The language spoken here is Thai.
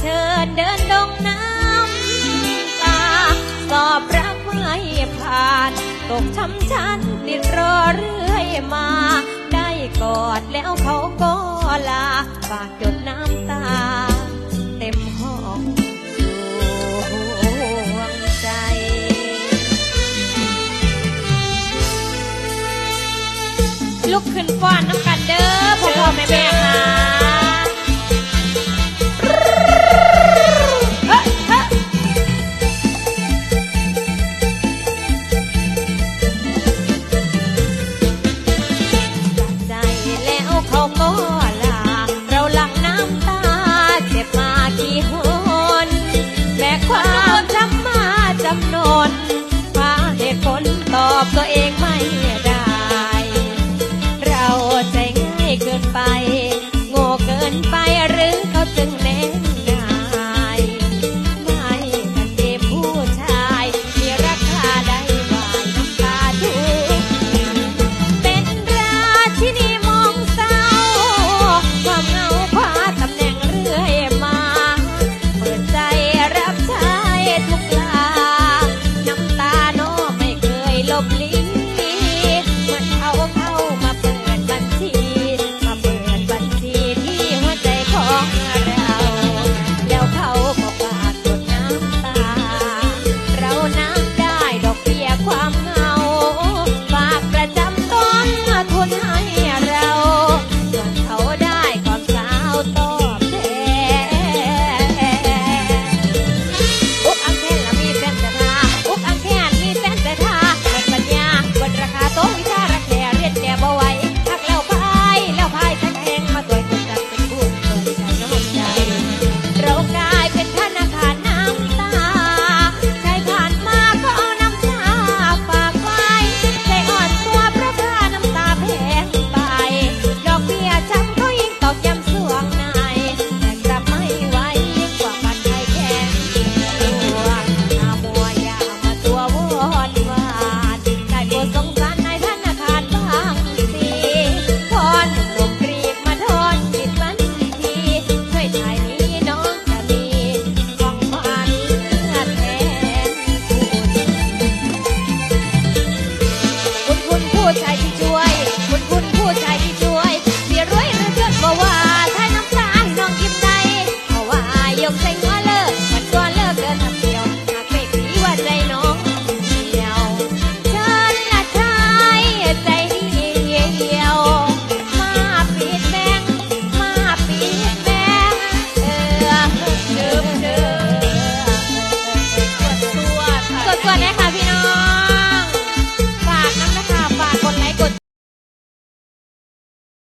เชิญเดินดงน้ำตาสอบรักไม่ผ่าน ตกช้ำชั้นติดรอเรื่อยมา ได้กอดแล้วเขาก็ลาฝากหยดน้ำตา เต็มห้องดวงใจลุกขึ้นฟ้อนน้ำ